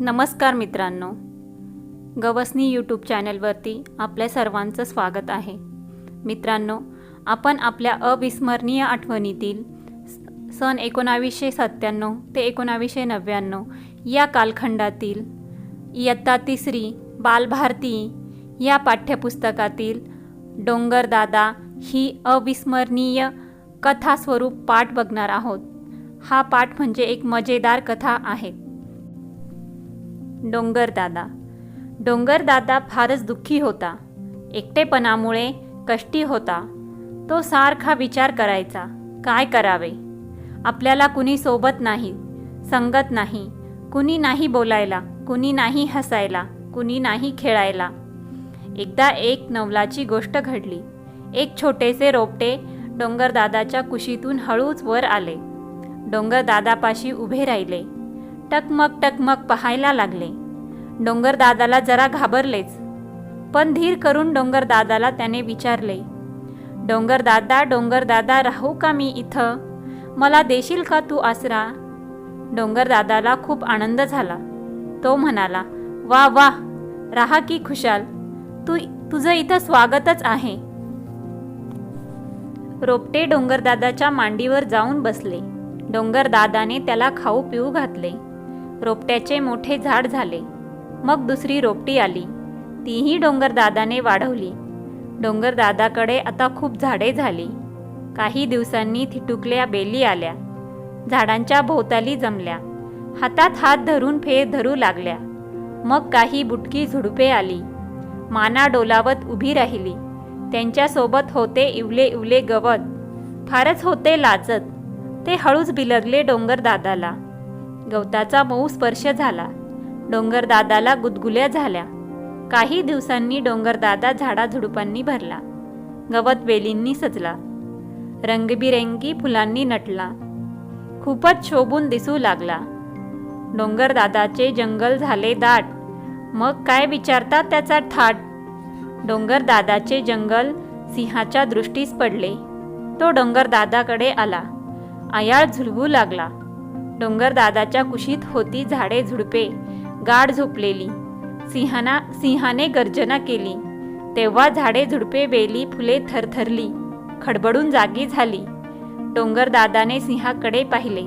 नमस्कार मित्रांनो. गवसनी यूट्यूब चॅनलवरती आपल्या सर्वांचं स्वागत आहे. मित्रांनो आपण आपल्या अविस्मरणीय आठवणीतील स- सन एकोणावीसशे सत्त्याण्णव ते एकोणावीसशे नव्याण्णव या कालखंडातील इयत्ता तिसरी बालभारती या पाठ्यपुस्तकातील डोंगरदादा ही अविस्मरणीय कथास्वरूप पाठ बघणार आहोत. हा पाठ म्हणजे एक मजेदार कथा आहे. डोंगरदादा डोंगरदादा फारच दुःखी होता. एकटेपणामुळे कष्टी होता. तो सारखा विचार करायचा काय करावे? आपल्याला कुणी सोबत नाही संगत नाही कुणी नाही बोलायला कुणी नाही हसायला कुणी नाही खेळायला. एकदा एक नवलाची गोष्ट घडली. एक छोटेसे रोपटे डोंगरदादाच्या कुशीतून हळूच वर आले. डोंगरदादापाशी उभे राहिले. टकमक टकमक पाहायला लागले. डोंगरदादाला जरा घाबरलेच. पण धीर करून डोंगरदादाला त्याने विचारले डोंगरदादा डोंगरदादा राहू का मी इथं? मला देशील का तू आसरा? डोंगरदादाला खूप आनंद झाला. तो म्हणाला वा वा राहा की खुशाल. तू तुझं इथं स्वागतच आहे. रोपटे डोंगरदादाच्या मांडीवर जाऊन बसले. डोंगरदादाने त्याला खाऊ पिऊ घातले. रोपट्याचे मोठे झाड झाले. मग दुसरी रोपटी आली. तीही डोंगरदादाने वाढवली. डोंगरदादाकडे आता खूप झाडे झाली. काही दिवसांनी थिटुकल्या बेली आल्या. झाडांच्या भोवताली जमल्या. हातात हात धरून फेर धरू लागल्या. मग काही बुटकी झुडपे आली. माना डोलावत उभी राहिली. त्यांच्यासोबत होते इवले इवले गवत. फारच होते लाजत ते हळूच बिलगले डोंगरदादाला गवताचा मऊ स्पर्श झाला. डोंगरदादाला गुदगुल्या झाल्या. काही दिवसांनी डोंगरदादा झाडाझुडुपांनी भरला. गवत वेलींनी सजला. रंगबिरंगी फुलांनी नटला. खूपच शोभून दिसू लागला. डोंगरदादाचे जंगल झाले दाट. मग काय विचारता त्याचा थाट डोंगरदादाचे जंगल सिंहाच्या दृष्टीस पडले. तो डोंगरदादाकडे आला. आयाळ झुलवू लागला. डोंगरदादाच्या कुशीत होती झाडे झुडपे. गाढ झोपलेली. सिंहाना सिंहाने गर्जना केली. तेव्हा झाडे झुडपे वेली फुले थरथरली. खडबडून जागी झाली. डोंगरदादाने सिंहाकडे पाहिले.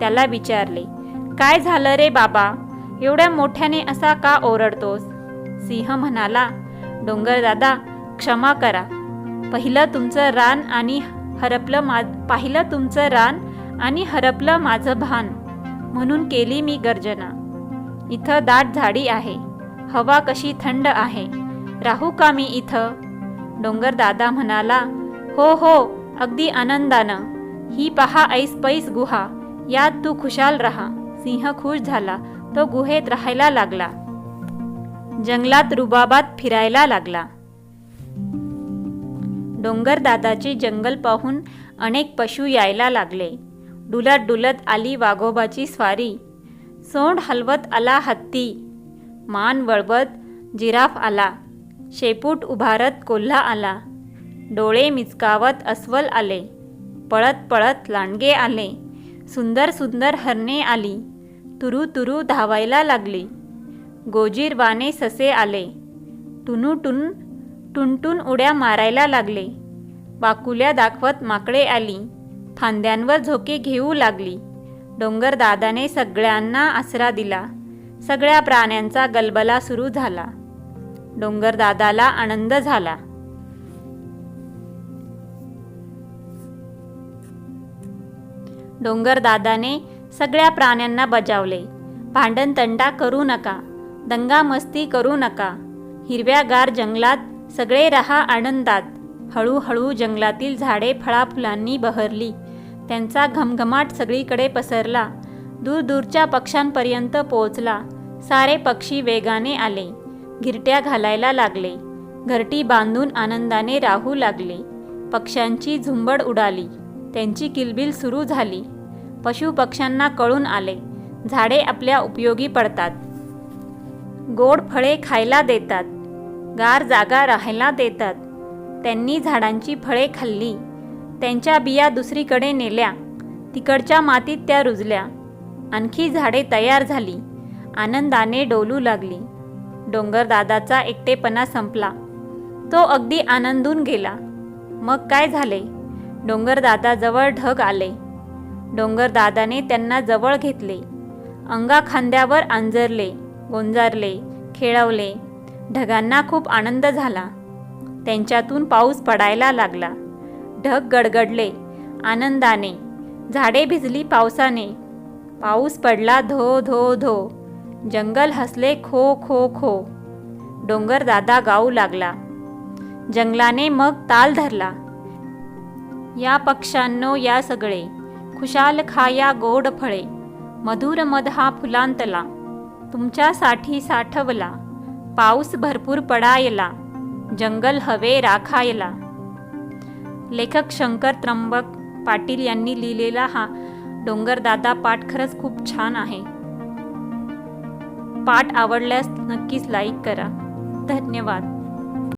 त्याला विचारले काय झालं रे बाबा? एवढ्या मोठ्याने असा का ओरडतोस? सिंह म्हणाला डोंगरदादा क्षमा करा. पहिलं तुमचं रान आणि हरपलं मा पाहिलं तुमचं रान आणि हरपलं माझं भान. म्हणून केली मी गर्जना. इथं दाट झाडी आहे. हवा कशी थंड आहे. राहू का मी इथं? डोंगरदादा म्हणाला हो हो अगदी आनंदानं. ही पहा ऐस पैस गुहा. यात तू खुशाल राहा. सिंह खुश झाला. तो गुहेत राहायला लागला. जंगलात रुबाबात फिरायला लागला. डोंगरदादाचे जंगल पाहून अनेक पशु यायला लागले. डुलत डुलत आली वाघोबाची स्वारी. सोंड हलवत आला हत्ती. मान वळवत जिराफ आला. शेपूट उभारत कोल्हा आला. डोळे मिचकावत अस्वल आले. पळत पळत लांडगे आले. सुंदर सुंदर हरणे आली. तुरू तुरू धावायला लागली. गोजीरवाने ससे आले. टुनू टुन टुनटुन उड्या मारायला लागले. बाकुल्या दाखवत माकडे आली. फांद्यांवर झोके घेऊ लागली. डोंगरदादाने सगळ्यांना आसरा दिला. सगळ्या प्राण्यांचा गलबला सुरू झाला. डोंगरदादाला आनंद झाला. डोंगरदादाने सगळ्या प्राण्यांना बजावले. भांडणतंडा करू नका. दंगामस्ती करू नका. हिरव्यागार जंगलात सगळे रहा आनंदात. हळूहळू जंगलातील झाडे फळाफुलांनी बहरली. त्यांचा घमघमाट सगळीकडे पसरला. दूरदूरच्या पक्ष्यांपर्यंत पोहोचला. सारे पक्षी वेगाने आले. गिरट्या घालायला लागले. घरटी बांधून आनंदाने राहू लागले. पक्ष्यांची झुंबड उडाली. त्यांची किलबिल सुरू झाली. पशुपक्ष्यांना कळून आले. झाडे आपल्या उपयोगी पडतात. गोड फळे खायला देतात. गार जागा राहायला देतात. त्यांनी झाडांची फळे खाल्ली. त्यांच्या बिया दुसरीकडे नेल्या. तिकडच्या मातीत त्या रुजल्या. आणखी झाडे तयार झाली. आनंदाने डोलू लागली. डोंगरदादाचा एकटेपणा संपला. तो अगदी आनंदून गेला. मग काय झाले? डोंगरदादाजवळ ढग आले. डोंगरदादाने त्यांना जवळ घेतले. अंगा खांद्यावर आंजरले गोंजारले खेळवले. ढगांना खूप आनंद झाला. त्यांच्यातून पाऊस पडायला लागला. ढग गडगडले आनंदाने. झाडे भिजली पावसाने. पाऊस पडला धो धो धो. जंगल हसले खो खो खो. डोंगर दादा गाऊ लागला. जंगलाने मग ताल धरला. या पक्ष्यांनो या सगळे. खुशाल खाया गोड फळे. मधुर मध हा फुलांतला. तुमच्यासाठी साठवला. पाऊस भरपूर पडायला. जंगल हवे राखायला. लेखक शंकर त्र्यंबक पाटील यांनी लिहिलेला हा डोंगरदादा पाठ खरंच खूप छान आहे. पाठ आवडल्यास नक्कीच लाईक करा. धन्यवाद.